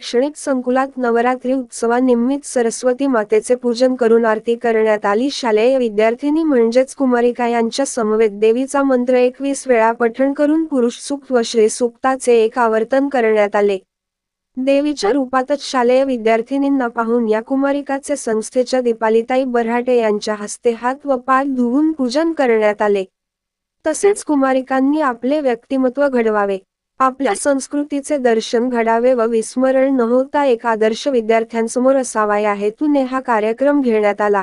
शैक्षणिक संकुलात नवरात्री उत्सवानिमित्त सरस्वती मातेचे पूजन करून आरती करण्यात आली. शालेय विद्यार्थिनी म्हणजेच कुमारिका यांच्या समवेत देवीचा मंत्र एकवीस वेळा पठण करून पुरुष सूक्त व श्री सुक्ताचे एक आवर्तन करण्यात आले. देवीच्या रूपातच शालेय विद्यार्थिनींना पाहून या कुमारिकाचे संस्थेच्या दीपालिताई बऱ्हाटे यांच्या हस्ते हात व पाय धुवून पूजन करण्यात आले. तसेच कुमारिकांनी आपले व्यक्तिमत्व घडवावे. आपल्या संस्कृतीचे दर्शन घडावे व विस्मरण न होता एक आदर्श विद्यार्थ्यांसमोर असावा या हेतूने हा कार्यक्रम घेण्यात आला.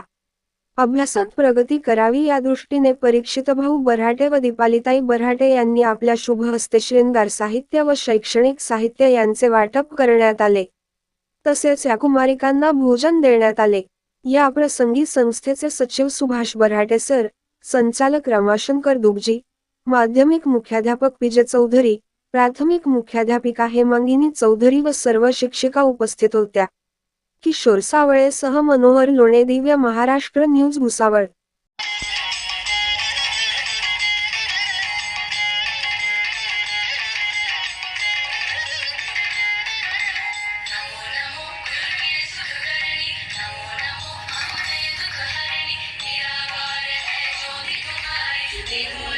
अभ्यासात प्रगती करावी या दृष्टीने परीक्षित भाऊ बऱ्हाटे व दीपालिताई बऱ्हाटे यांनी आपल्या शुभ हस्ते श्रृंगार साहित्य व शैक्षणिक साहित्य यांचे वाटप करण्यात आले. तसेच या कुमारिकांना भोजन देण्यात आले. या प्रसंगी संस्थेचे सचिव सुभाष बऱ्हाटे सर संचालक रमाशंकर दुगजी माध्यमिक मुख्याध्यापक विजय चौधरी प्राथमिक मुख्याध्यापिका हेमांगिनी चौधरी व सर्व शिक्षिका उपस्थित होत्या Kishore सावळेसह Manohar Lone Divya Maharashtra news Bhusawal Thank you.